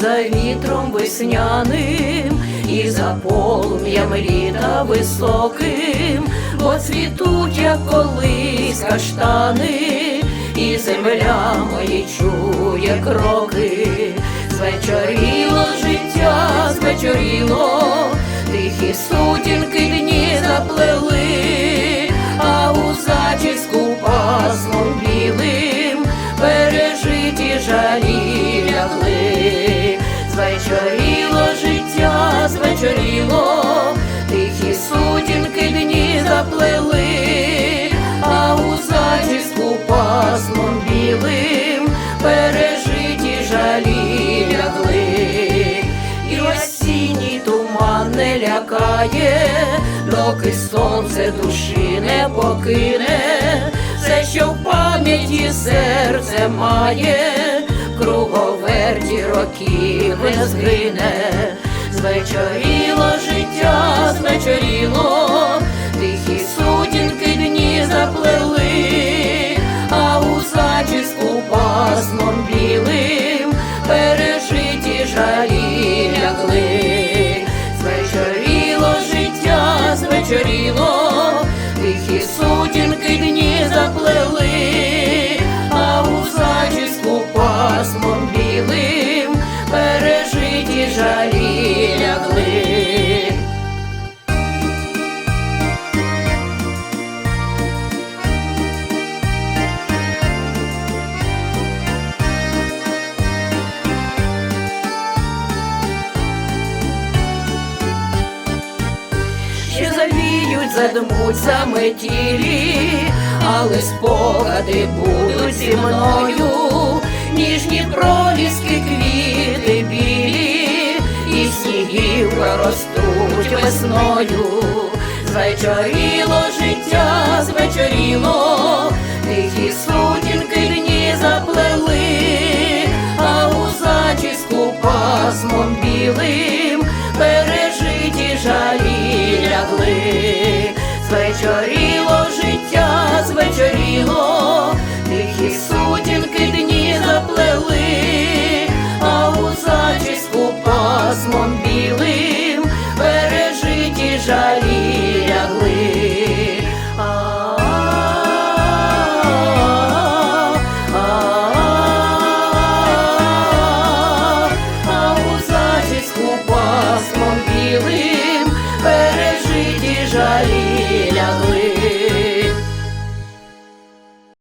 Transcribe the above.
за вітром весняним і за полум'ям літа високим, бо цвітуть, як колись каштани, і земля мої чує кроки, звечоріло життя, звечоріло, звечоріло життя, звечоріло, тихі сутінки дні заплели, а у зачіску пасмом білим пережиті жалі лягли, і осінній туман не лякає, доки сонце душі не покине, все, що в пам'яті серце має, круговерті років не згине, звечоріло завіють, задмуть заметілі, але спогади будуть зі мною, ніжні проліски квіти білі, і снігів проростуть весною, зайчаріло життя, звечоріло життя, звечоріло, тихі сутінки дні заплели, а у зачіску пасмом.